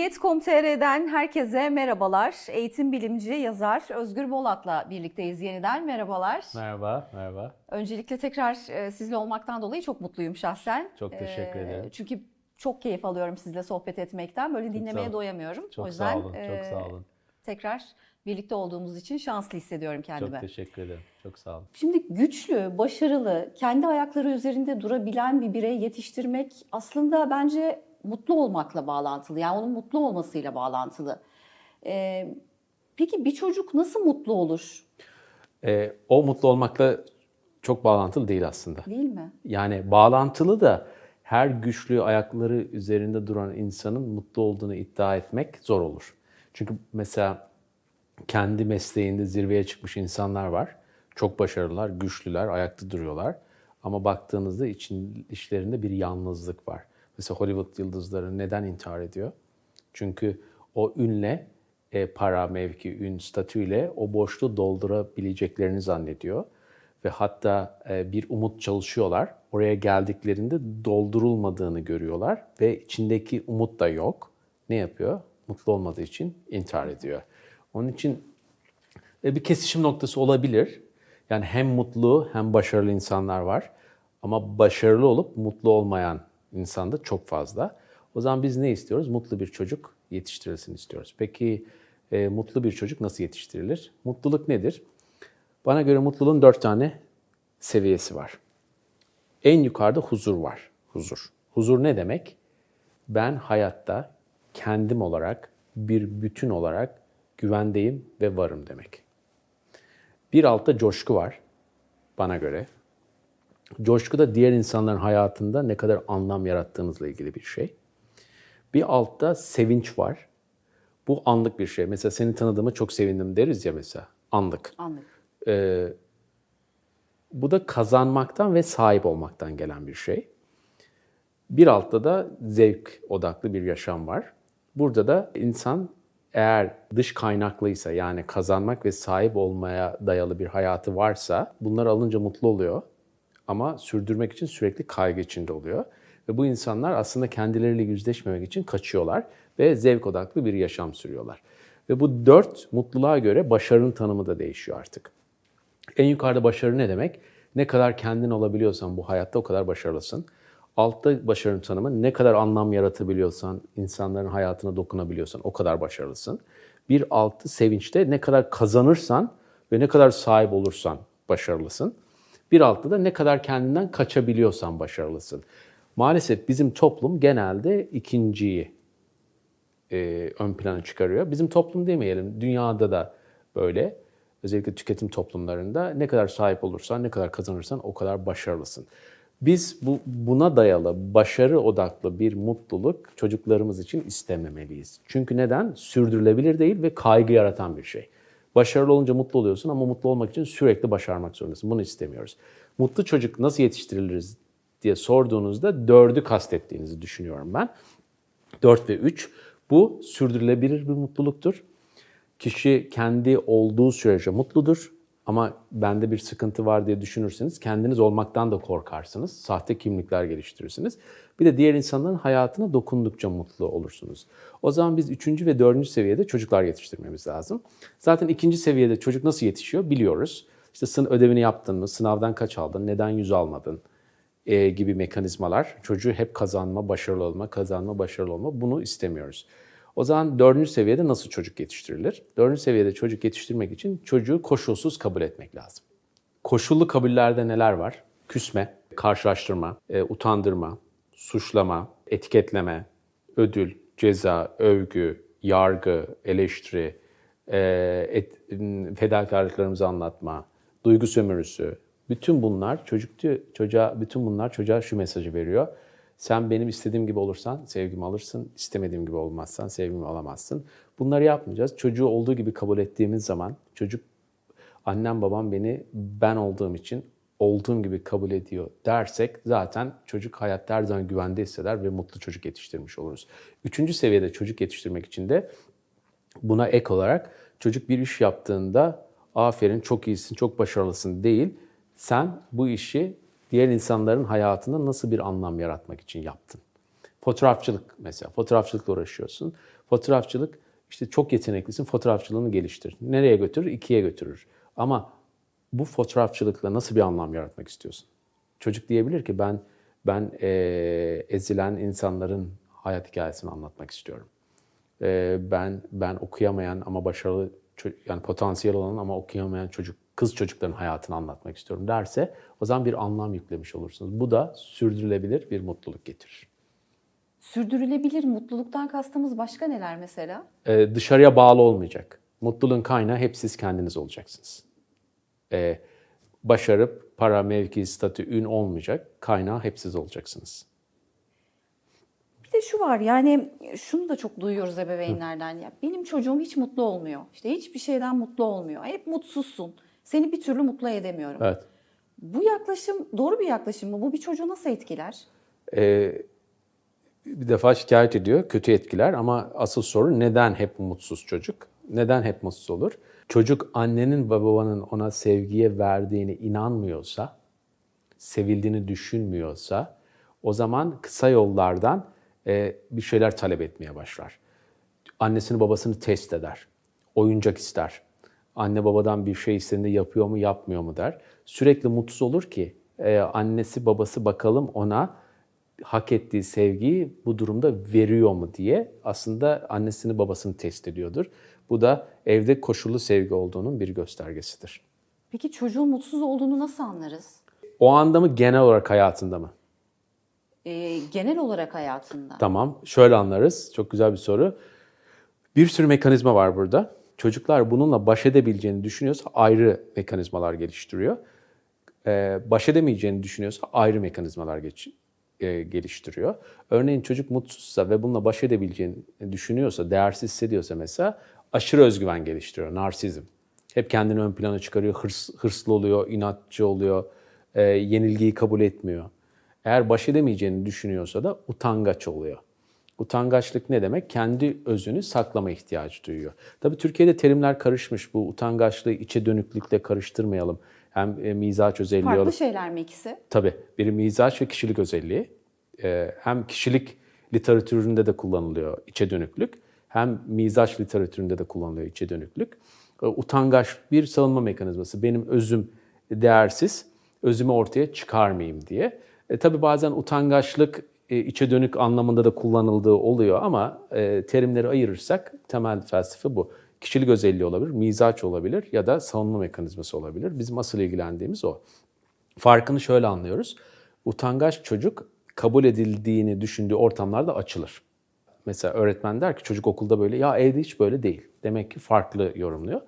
Milliyet.com.tr'den herkese merhabalar. Eğitim bilimci, yazar Özgür Bolat'la birlikteyiz yeniden. Merhabalar. Merhaba, merhaba. Öncelikle tekrar e, sizle olmaktan dolayı çok mutluyum şahsen. Çok teşekkür E, ederim. Çünkü çok keyif alıyorum sizle sohbet etmekten. Böyle dinlemeye sağ- doyamıyorum. Çok o yüzden sağ olun, e, çok sağ olun. tekrar birlikte olduğumuz için şanslı hissediyorum kendime. Çok teşekkür ederim. Çok sağ olun. Şimdi güçlü, başarılı, kendi ayakları üzerinde durabilen bir birey yetiştirmek aslında bence mutlu olmakla bağlantılı. Yani onun mutlu olmasıyla bağlantılı. Ee, peki bir çocuk nasıl mutlu olur? Ee, o mutlu olmakla çok bağlantılı değil aslında. Değil mi? Yani bağlantılı da her güçlü ayakları üzerinde duran insanın mutlu olduğunu iddia etmek zor olur. Çünkü mesela kendi mesleğinde zirveye çıkmış insanlar var. Çok başarılılar, güçlüler, ayakta duruyorlar. Ama baktığınızda için, işlerinde bir yalnızlık var. Mesela Hollywood yıldızları neden intihar ediyor? Çünkü o ünle, e, para, mevki, ün, statüyle o boşluğu doldurabileceklerini zannediyor. Ve hatta e, bir umut çalışıyorlar. Oraya geldiklerinde doldurulmadığını görüyorlar ve içindeki umut da yok. Ne yapıyor? Mutlu olmadığı için intihar ediyor. Onun için e, bir kesişim noktası olabilir. Yani hem mutlu hem başarılı insanlar var. Ama başarılı olup mutlu olmayan insan da çok fazla. O zaman biz ne istiyoruz? Mutlu bir çocuk yetiştirilsin istiyoruz. Peki e, mutlu bir çocuk nasıl yetiştirilir? Mutluluk nedir? Bana göre mutluluğun dört tane seviyesi var. En yukarıda huzur var. Huzur. Huzur ne demek? Ben hayatta kendim olarak, bir bütün olarak güvendeyim ve varım demek. Bir altta coşku var bana göre. Coşku da diğer insanların hayatında ne kadar anlam yarattığınızla ilgili bir şey. Bir altta sevinç var. Bu anlık bir şey. Mesela seni tanıdığıma çok sevindim deriz ya mesela. Anlık. Anladım. Bu da kazanmaktan ve sahip olmaktan gelen bir şey. Bir altta da zevk odaklı bir yaşam var. Burada da insan eğer dış kaynaklıysa yani kazanmak ve sahip olmaya dayalı bir hayatı varsa bunları alınca mutlu oluyor. Ama sürdürmek için sürekli kaygı içinde oluyor. Ve bu insanlar aslında kendileriyle yüzleşmemek için kaçıyorlar ve zevk odaklı bir yaşam sürüyorlar. Ve bu dört mutluluğa göre başarının tanımı da değişiyor artık. En yukarıda başarı ne demek? Ne kadar kendin olabiliyorsan bu hayatta o kadar başarılısın. Altta başarının tanımı ne kadar anlam yaratabiliyorsan, insanların hayatına dokunabiliyorsan o kadar başarılısın. Bir altı sevinçte ne kadar kazanırsan ve ne kadar sahip olursan başarılısın. Bir altta da ne kadar kendinden kaçabiliyorsan başarılısın. Maalesef bizim toplum genelde ikinciyi e, ön plana çıkarıyor. Bizim toplum demeyelim, dünyada da böyle. Özellikle tüketim toplumlarında ne kadar sahip olursan, ne kadar kazanırsan o kadar başarılısın. Biz bu buna dayalı, başarı odaklı bir mutluluk çocuklarımız için istememeliyiz. Çünkü neden? Sürdürülebilir değil ve kaygı yaratan bir şey. Başarılı olunca mutlu oluyorsun ama mutlu olmak için sürekli başarmak zorundasın. Bunu istemiyoruz. Mutlu çocuk nasıl yetiştiriliriz diye sorduğunuzda dördü kastettiğinizi düşünüyorum ben. 4 ve 3 bu sürdürülebilir bir mutluluktur. Kişi kendi olduğu sürece mutludur. Ama bende bir sıkıntı var diye düşünürseniz kendiniz olmaktan da korkarsınız. Sahte kimlikler geliştirirsiniz. Bir de diğer insanların hayatına dokundukça mutlu olursunuz. O zaman biz üçüncü ve dördüncü seviyede çocuklar yetiştirmemiz lazım. Zaten ikinci seviyede çocuk nasıl yetişiyor biliyoruz. İşte sınıf ödevini yaptın mı, sınavdan kaç aldın, neden yüz almadın e, gibi mekanizmalar. Çocuğu hep kazanma, başarılı olma, kazanma, başarılı olma bunu istemiyoruz. O zaman dördüncü seviyede nasıl çocuk yetiştirilir? Dördüncü seviyede çocuk yetiştirmek için çocuğu koşulsuz kabul etmek lazım. Koşullu kabullerde neler var? Küsme, karşılaştırma, e, utandırma, suçlama, etiketleme, ödül, ceza, övgü, yargı, eleştiri, e, fedakarlıklarımızı anlatma, duygu sömürüsü. Bütün bunlar çocuk çocuğa bütün bunlar çocuğa şu mesajı veriyor. Sen benim istediğim gibi olursan sevgimi alırsın, istemediğim gibi olmazsan sevgimi alamazsın. Bunları yapmayacağız. Çocuğu olduğu gibi kabul ettiğimiz zaman çocuk annem babam beni ben olduğum için olduğum gibi kabul ediyor dersek zaten çocuk hayatta her zaman güvende hisseder ve mutlu çocuk yetiştirmiş oluruz. Üçüncü seviyede çocuk yetiştirmek için de buna ek olarak çocuk bir iş yaptığında aferin çok iyisin, çok başarılısın değil. Sen bu işi diğer insanların hayatında nasıl bir anlam yaratmak için yaptın? Fotoğrafçılık mesela. Fotoğrafçılıkla uğraşıyorsun. Fotoğrafçılık işte çok yeteneklisin. Fotoğrafçılığını geliştir. Nereye götürür? İkiye götürür. Ama bu fotoğrafçılıkla nasıl bir anlam yaratmak istiyorsun? Çocuk diyebilir ki ben ben eee, ezilen insanların hayat hikayesini anlatmak istiyorum. Eee, ben ben okuyamayan ama başarılı yani potansiyel olan ama okuyamayan çocuk kız çocukların hayatını anlatmak istiyorum derse o zaman bir anlam yüklemiş olursunuz. Bu da sürdürülebilir bir mutluluk getirir. Sürdürülebilir mutluluktan kastımız başka neler mesela? Ee, dışarıya bağlı olmayacak. Mutluluğun kaynağı hep siz kendiniz olacaksınız. Ee, başarıp para, mevki, statü, ün olmayacak. Kaynağı hep siz olacaksınız. Bir de şu var yani şunu da çok duyuyoruz ebeveynlerden ya benim çocuğum hiç mutlu olmuyor. İşte hiçbir şeyden mutlu olmuyor. Hep mutsuzsun. Seni bir türlü mutlu edemiyorum. Evet. Bu yaklaşım doğru bir yaklaşım mı? Bu bir çocuğu nasıl etkiler? Ee, bir defa şikayet ediyor, kötü etkiler ama asıl soru neden hep mutsuz çocuk? Neden hep mutsuz olur? Çocuk annenin ve babanın ona sevgiye verdiğini inanmıyorsa, sevildiğini düşünmüyorsa o zaman kısa yollardan e, bir şeyler talep etmeye başlar. Annesini babasını test eder. Oyuncak ister. Anne babadan bir şey istediğinde yapıyor mu yapmıyor mu der. Sürekli mutsuz olur ki e, annesi babası bakalım ona hak ettiği sevgiyi bu durumda veriyor mu diye aslında annesini babasını test ediyordur. Bu da evde koşullu sevgi olduğunun bir göstergesidir. Peki çocuğun mutsuz olduğunu nasıl anlarız? O anda mı genel olarak hayatında mı? Ee, genel olarak hayatında. Tamam, şöyle anlarız. Çok güzel bir soru. Bir sürü mekanizma var burada. Çocuklar bununla baş edebileceğini düşünüyorsa ayrı mekanizmalar geliştiriyor. Ee, baş edemeyeceğini düşünüyorsa ayrı mekanizmalar e, geliştiriyor. Örneğin çocuk mutsuzsa ve bununla baş edebileceğini düşünüyorsa, değersiz hissediyorsa mesela aşırı özgüven geliştiriyor, narsizm. Hep kendini ön plana çıkarıyor, hırs, hırslı oluyor, inatçı oluyor, e, yenilgiyi kabul etmiyor. Eğer baş edemeyeceğini düşünüyorsa da utangaç oluyor. Utangaçlık ne demek? Kendi özünü saklama ihtiyacı duyuyor. Tabii Türkiye'de terimler karışmış. Bu utangaçlığı içe dönüklükle karıştırmayalım. Hem e, mizaç özelliği Farklı olup şeyler mi ikisi? Tabii. Biri mizaç ve kişilik özelliği. Ee, hem kişilik literatüründe de kullanılıyor içe dönüklük. Hem mizaç literatüründe de kullanılıyor içe dönüklük. Ee, utangaç bir savunma mekanizması. Benim özüm değersiz, özümü ortaya çıkarmayayım diye. E, tabii bazen utangaçlık e, içe dönük anlamında da kullanıldığı oluyor ama e, terimleri ayırırsak temel felsefe bu. Kişilik özelliği olabilir, mizaç olabilir ya da savunma mekanizması olabilir. Bizim asıl ilgilendiğimiz o. Farkını şöyle anlıyoruz. Utangaç çocuk kabul edildiğini düşündüğü ortamlarda açılır. Mesela öğretmen der ki çocuk okulda böyle ya evde hiç böyle değil. Demek ki farklı yorumluyor.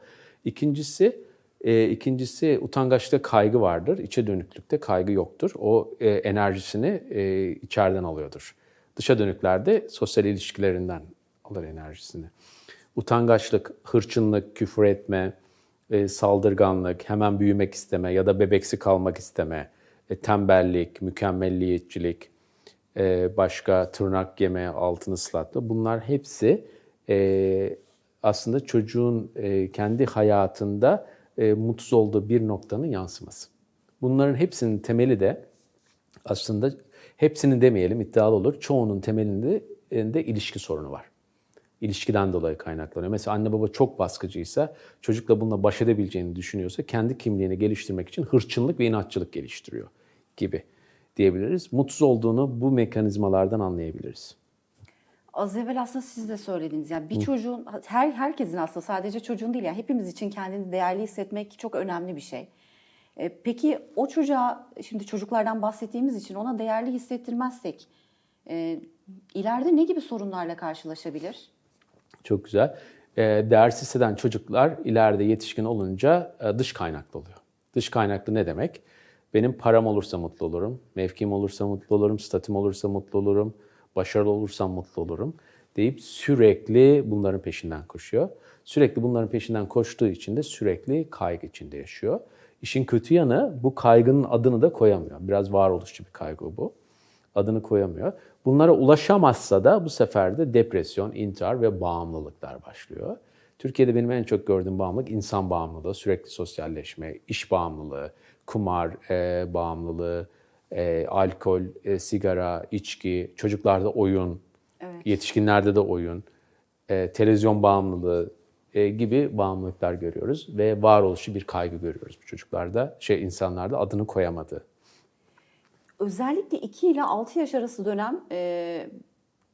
İkincisi e, ikincisi utangaçta kaygı vardır. İçe dönüklükte kaygı yoktur. O e, enerjisini e, içeriden alıyordur. Dışa dönüklerde sosyal ilişkilerinden alır enerjisini. Utangaçlık, hırçınlık, küfür etme, e, saldırganlık, hemen büyümek isteme ya da bebeksi kalmak isteme, e, tembellik, mükemmelliyetçilik, e, başka tırnak yeme, altını ıslatma. Bunlar hepsi e, aslında çocuğun e, kendi hayatında e, mutsuz olduğu bir noktanın yansıması. Bunların hepsinin temeli de aslında hepsinin demeyelim iddialı olur. Çoğunun temelinde de ilişki sorunu var ilişkiden dolayı kaynaklanıyor. Mesela anne baba çok baskıcıysa, çocukla bununla baş edebileceğini düşünüyorsa kendi kimliğini geliştirmek için hırçınlık ve inatçılık geliştiriyor gibi diyebiliriz. Mutsuz olduğunu bu mekanizmalardan anlayabiliriz. Az evvel aslında siz de söylediniz. Yani bir çocuğun, her herkesin aslında sadece çocuğun değil yani hepimiz için kendini değerli hissetmek çok önemli bir şey. E, Peki o çocuğa, şimdi çocuklardan bahsettiğimiz için ona değerli hissettirmezsek e, ileride ne gibi sorunlarla karşılaşabilir? Çok güzel. Ee, değersiz hisseden çocuklar ileride yetişkin olunca e, dış kaynaklı oluyor. Dış kaynaklı ne demek? Benim param olursa mutlu olurum, mevkim olursa mutlu olurum, statüm olursa mutlu olurum, başarılı olursam mutlu olurum deyip sürekli bunların peşinden koşuyor. Sürekli bunların peşinden koştuğu için de sürekli kaygı içinde yaşıyor. İşin kötü yanı bu kaygının adını da koyamıyor. Biraz varoluşçu bir kaygı bu. Adını koyamıyor. Bunlara ulaşamazsa da bu sefer de depresyon, intihar ve bağımlılıklar başlıyor. Türkiye'de benim en çok gördüğüm bağımlılık insan bağımlılığı, sürekli sosyalleşme, iş bağımlılığı, kumar e, bağımlılığı, e, alkol, e, sigara, içki, çocuklarda oyun, yetişkinlerde de oyun, e, televizyon bağımlılığı e, gibi bağımlılıklar görüyoruz ve varoluşu bir kaygı görüyoruz bu çocuklarda, şey insanlarda adını koyamadığı. Özellikle 2 ile 6 yaş arası dönem e,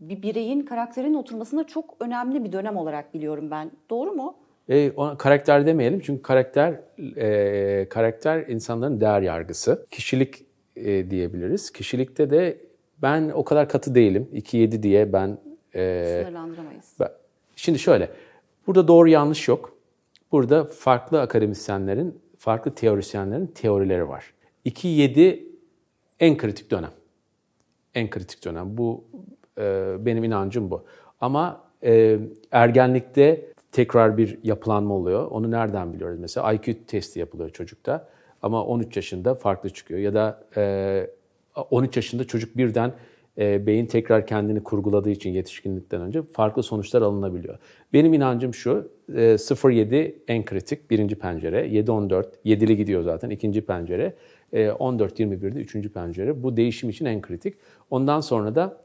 bir bireyin karakterinin oturmasında çok önemli bir dönem olarak biliyorum ben. Doğru mu? E, ona karakter demeyelim çünkü karakter e, karakter insanların değer yargısı. Kişilik e, diyebiliriz. Kişilikte de ben o kadar katı değilim. 2-7 diye ben e, Sınırlandıramayız. ben- Şimdi şöyle, burada doğru yanlış yok. Burada farklı akademisyenlerin, farklı teorisyenlerin teorileri var. 2-7 en kritik dönem. En kritik dönem. Bu e, benim inancım bu. Ama e, ergenlikte tekrar bir yapılanma oluyor. Onu nereden biliyoruz? Mesela IQ testi yapılıyor çocukta. Ama 13 yaşında farklı çıkıyor. Ya da e, 13 yaşında çocuk birden e, beyin tekrar kendini kurguladığı için yetişkinlikten önce farklı sonuçlar alınabiliyor. Benim inancım şu, e, 0-7 en kritik birinci pencere, 7-14, 7'li gidiyor zaten ikinci pencere, e, 14-21'de üçüncü pencere. Bu değişim için en kritik. Ondan sonra da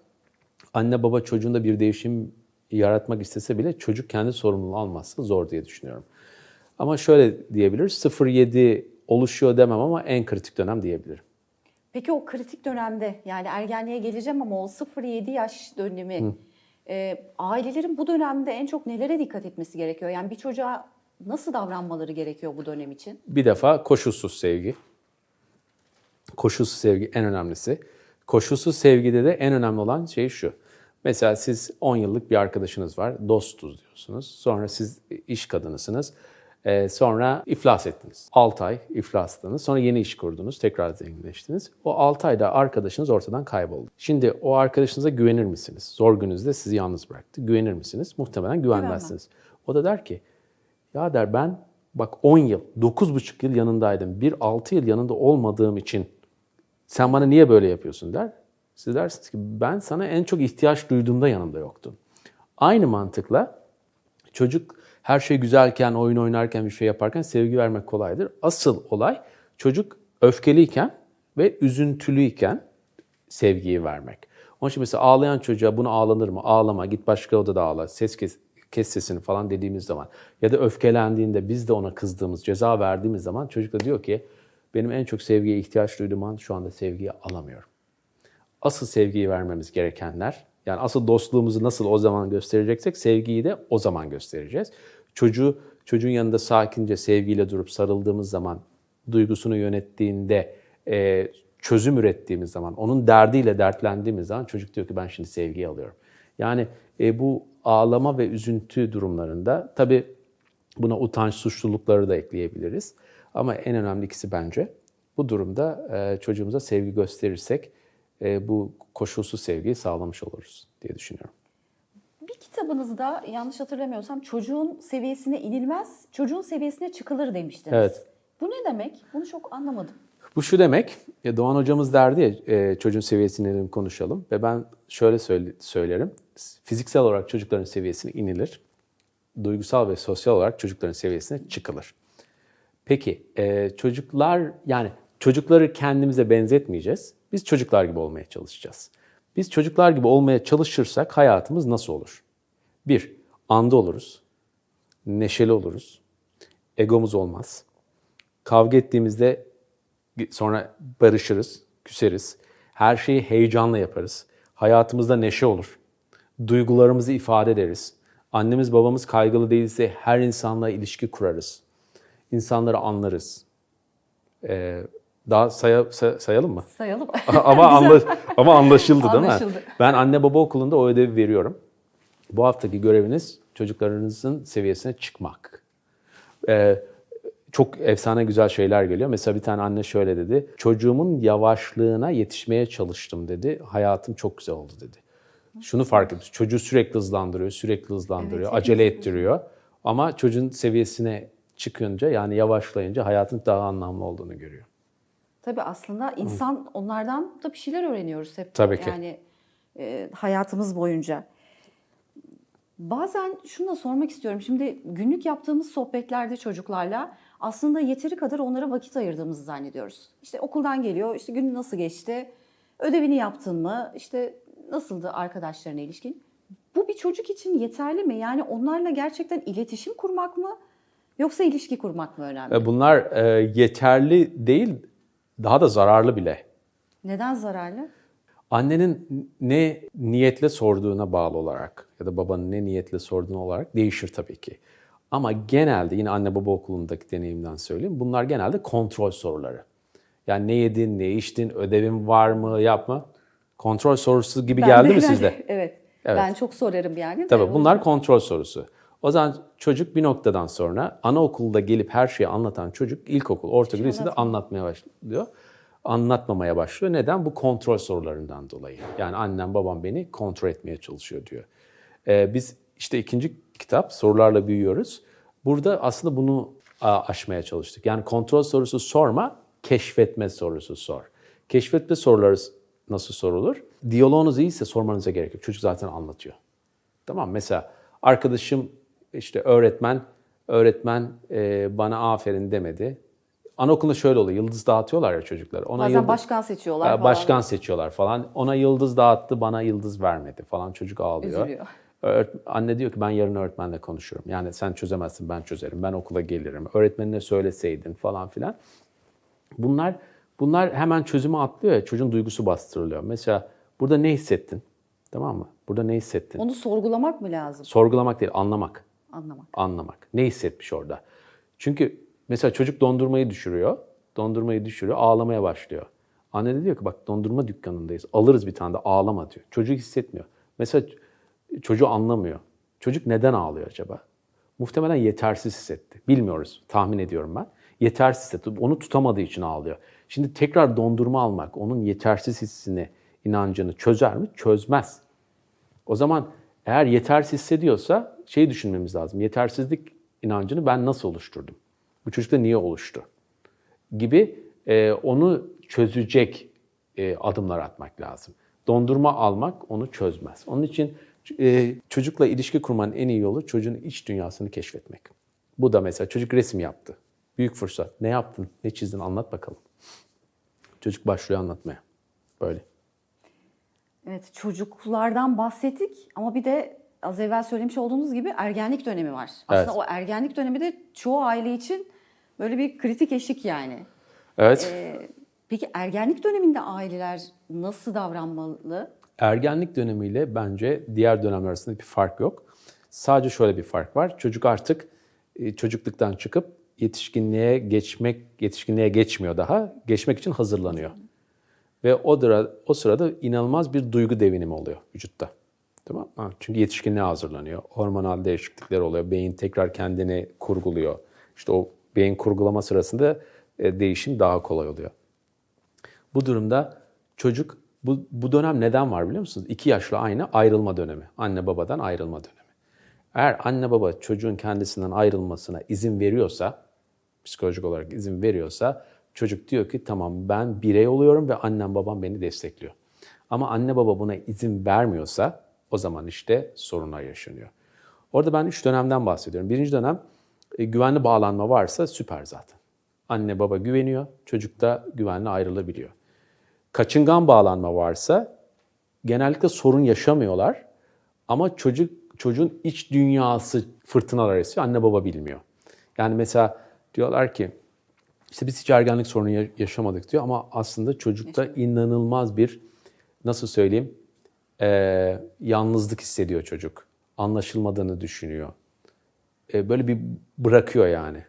anne baba çocuğunda bir değişim yaratmak istese bile çocuk kendi sorumluluğu almazsa zor diye düşünüyorum. Ama şöyle diyebiliriz, 0-7 oluşuyor demem ama en kritik dönem diyebilirim. Peki o kritik dönemde yani ergenliğe geleceğim ama o 0-7 yaş dönemi e, ailelerin bu dönemde en çok nelere dikkat etmesi gerekiyor? Yani bir çocuğa nasıl davranmaları gerekiyor bu dönem için? Bir defa koşulsuz sevgi. Koşulsuz sevgi en önemlisi. Koşulsuz sevgide de en önemli olan şey şu. Mesela siz 10 yıllık bir arkadaşınız var, dostuz diyorsunuz. Sonra siz iş kadınısınız. Ee, sonra iflas ettiniz. 6 ay iflastınız. Sonra yeni iş kurdunuz. Tekrar zenginleştiniz. O 6 ayda arkadaşınız ortadan kayboldu. Şimdi o arkadaşınıza güvenir misiniz? Zor gününüzde sizi yalnız bıraktı. Güvenir misiniz? Muhtemelen güvenmezsiniz. O da der ki ya der ben bak 10 yıl, 9,5 yıl yanındaydım. Bir 6 yıl yanında olmadığım için sen bana niye böyle yapıyorsun der. Siz dersiniz ki ben sana en çok ihtiyaç duyduğumda yanımda yoktun. Aynı mantıkla çocuk her şey güzelken, oyun oynarken, bir şey yaparken sevgi vermek kolaydır. Asıl olay çocuk öfkeliyken ve üzüntülüyken sevgiyi vermek. Onun için mesela ağlayan çocuğa bunu ağlanır mı? Ağlama, git başka odada ağla, ses kes, kes sesini falan dediğimiz zaman ya da öfkelendiğinde biz de ona kızdığımız, ceza verdiğimiz zaman çocuk da diyor ki benim en çok sevgiye ihtiyaç duyduğum an şu anda sevgiyi alamıyorum. Asıl sevgiyi vermemiz gerekenler, yani asıl dostluğumuzu nasıl o zaman göstereceksek sevgiyi de o zaman göstereceğiz. Çocuğu çocuğun yanında sakince sevgiyle durup sarıldığımız zaman, duygusunu yönettiğinde, e, çözüm ürettiğimiz zaman, onun derdiyle dertlendiğimiz zaman çocuk diyor ki ben şimdi sevgiyi alıyorum. Yani e, bu ağlama ve üzüntü durumlarında tabii buna utanç, suçlulukları da ekleyebiliriz. Ama en önemli ikisi bence bu durumda e, çocuğumuza sevgi gösterirsek e, bu koşulsuz sevgiyi sağlamış oluruz diye düşünüyorum. Kitabınızda yanlış hatırlamıyorsam çocuğun seviyesine inilmez, çocuğun seviyesine çıkılır demiştiniz. Evet. Bu ne demek? Bunu çok anlamadım. Bu şu demek, ya Doğan hocamız derdi ya e, çocuğun seviyesini konuşalım ve ben şöyle söyle- söylerim. Fiziksel olarak çocukların seviyesine inilir. Duygusal ve sosyal olarak çocukların seviyesine çıkılır. Peki e, çocuklar yani çocukları kendimize benzetmeyeceğiz. Biz çocuklar gibi olmaya çalışacağız. Biz çocuklar gibi olmaya çalışırsak hayatımız nasıl olur? Bir, anda oluruz. Neşeli oluruz. Egomuz olmaz. Kavga ettiğimizde sonra barışırız, küseriz. Her şeyi heyecanla yaparız. Hayatımızda neşe olur. Duygularımızı ifade ederiz. Annemiz babamız kaygılı değilse her insanla ilişki kurarız. İnsanları anlarız. Ee, daha saya- say- sayalım mı? Sayalım. ama anla- ama anlaşıldı değil mi? Anlaşıldı. Ben anne baba okulunda o ödevi veriyorum. Bu haftaki göreviniz çocuklarınızın seviyesine çıkmak. Ee, çok efsane güzel şeyler geliyor. Mesela bir tane anne şöyle dedi. Çocuğumun yavaşlığına yetişmeye çalıştım dedi. Hayatım çok güzel oldu dedi. Şunu fark etmiş. Çocuğu sürekli hızlandırıyor, sürekli hızlandırıyor, Evet, acele hepimiz ettiriyor. Ama çocuğun seviyesine çıkınca yani yavaşlayınca hayatın daha anlamlı olduğunu görüyor. Tabii aslında insan onlardan da bir şeyler öğreniyoruz hep. Tabii ki. Yani e, hayatımız boyunca. Bazen şunu da sormak istiyorum. Şimdi günlük yaptığımız sohbetlerde çocuklarla aslında yeteri kadar onlara vakit ayırdığımızı zannediyoruz. İşte okuldan geliyor, işte gün nasıl geçti, ödevini yaptın mı, işte nasıldı arkadaşlarına ilişkin. Bu bir çocuk için yeterli mi? Yani onlarla gerçekten iletişim kurmak mı yoksa ilişki kurmak mı önemli? E, Bunlar e, yeterli değil, daha da zararlı bile. Neden zararlı? Annenin ne niyetle sorduğuna bağlı olarak ya da babanın ne niyetle sorduğuna olarak değişir tabii ki. Ama genelde yine anne baba okulundaki deneyimden söyleyeyim. Bunlar genelde kontrol soruları. Yani ne yedin, ne içtin, ödevin var mı, yapma. Kontrol sorusu gibi Ben geldi de mi sizde? Evet. Evet. Ben çok sorarım yani. Tabii bunlar kontrol sorusu. O zaman çocuk bir noktadan sonra anaokulda gelip her şeyi anlatan çocuk ilkokul, ortaokul, lisede anlatmaya başlıyor. Anlatmamaya başlıyor. Neden? Bu kontrol sorularından dolayı. Yani annem babam beni kontrol etmeye çalışıyor diyor. Ee, biz işte ikinci kitap Sorularla Büyüyoruz. Burada aslında bunu aşmaya çalıştık. Yani kontrol sorusu sorma, keşfetme sorusu sor. Keşfetme soruları nasıl sorulur? Diyaloğunuz iyiyse sormanıza gerek yok. Çocuk zaten anlatıyor. Tamam mesela arkadaşım işte öğretmen öğretmen e, bana aferin demedi. Anaokulunda şöyle oluyor. Yıldız dağıtıyorlar ya çocuklar. Ona Bazen yıldız, başkan seçiyorlar falan. başkan seçiyorlar falan. Ona yıldız dağıttı, bana yıldız vermedi falan. Çocuk ağlıyor. Üzülüyor. Öğret- anne diyor ki ben yarın öğretmenle konuşurum. Yani sen çözemezsin ben çözerim. Ben okula gelirim. Öğretmenine söyleseydin falan filan. Bunlar bunlar hemen çözüme atlıyor ya çocuğun duygusu bastırılıyor. Mesela burada ne hissettin? Tamam mı? Burada ne hissettin? Onu sorgulamak mı lazım? Sorgulamak değil, anlamak. Anlamak. Anlamak. Ne hissetmiş orada? Çünkü mesela çocuk dondurmayı düşürüyor. Dondurmayı düşürüyor, ağlamaya başlıyor. Anne de diyor ki bak dondurma dükkanındayız. Alırız bir tane de ağlama diyor. Çocuk hissetmiyor. Mesela çocuğu anlamıyor. Çocuk neden ağlıyor acaba? Muhtemelen yetersiz hissetti. Bilmiyoruz. Tahmin ediyorum ben. Yetersiz hissetti. Onu tutamadığı için ağlıyor. Şimdi tekrar dondurma almak onun yetersiz hissini, inancını çözer mi? Çözmez. O zaman eğer yetersiz hissediyorsa şeyi düşünmemiz lazım. Yetersizlik inancını ben nasıl oluşturdum? Bu çocukta niye oluştu? Gibi e, onu çözecek e, adımlar atmak lazım. Dondurma almak onu çözmez. Onun için e, çocukla ilişki kurmanın en iyi yolu çocuğun iç dünyasını keşfetmek. Bu da mesela çocuk resim yaptı. Büyük fırsat. Ne yaptın, ne çizdin anlat bakalım. Çocuk başlıyor anlatmaya. Böyle. Evet çocuklardan bahsettik ama bir de az evvel söylemiş olduğunuz gibi ergenlik dönemi var. Aslında Evet. o ergenlik dönemi de çoğu aile için böyle bir kritik eşik yani. Evet. Ee, peki ergenlik döneminde aileler nasıl davranmalı? Ergenlik dönemiyle bence diğer dönemler arasında bir fark yok. Sadece şöyle bir fark var. Çocuk artık e, çocukluktan çıkıp yetişkinliğe geçmek, yetişkinliğe geçmiyor daha. Geçmek için hazırlanıyor. Ve o, dıra, o sırada inanılmaz bir duygu devinimi oluyor vücutta. Tamam mı? Çünkü yetişkinliğe hazırlanıyor. Hormonal değişiklikler oluyor. Beyin tekrar kendini kurguluyor. İşte o beyin kurgulama sırasında e, değişim daha kolay oluyor. Bu durumda çocuk bu, bu dönem neden var biliyor musunuz? İki yaşla aynı ayrılma dönemi. Anne babadan ayrılma dönemi. Eğer anne baba çocuğun kendisinden ayrılmasına izin veriyorsa, psikolojik olarak izin veriyorsa çocuk diyor ki tamam ben birey oluyorum ve annem babam beni destekliyor. Ama anne baba buna izin vermiyorsa o zaman işte sorunlar yaşanıyor. Orada ben üç dönemden bahsediyorum. Birinci dönem e, güvenli bağlanma varsa süper zaten. Anne baba güveniyor, çocuk da güvenli ayrılabiliyor. Kaçıngan bağlanma varsa genellikle sorun yaşamıyorlar ama çocuk çocuğun iç dünyası fırtınalar esiyor. Anne baba bilmiyor. Yani mesela diyorlar ki işte biz hiç ergenlik sorunu ya- yaşamadık diyor ama aslında çocukta inanılmaz bir nasıl söyleyeyim eee, yalnızlık hissediyor çocuk. Anlaşılmadığını düşünüyor. E, böyle bir bırakıyor yani.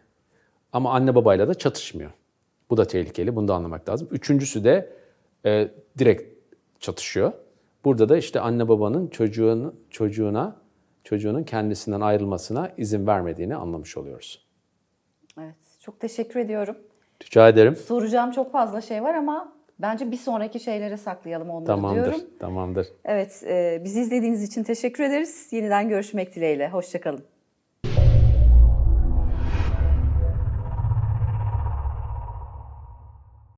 Ama anne babayla da çatışmıyor. Bu da tehlikeli. Bunu da anlamak lazım. Üçüncüsü de e, direkt çatışıyor. Burada da işte anne babanın çocuğun, çocuğuna çocuğunun kendisinden ayrılmasına izin vermediğini anlamış oluyoruz. Evet çok teşekkür ediyorum. Rica ederim. Soracağım çok fazla şey var ama bence bir sonraki şeylere saklayalım onları Tamamdır. diyorum. Tamamdır. Evet e, bizi izlediğiniz için teşekkür ederiz. Yeniden görüşmek dileğiyle. Hoşçakalın.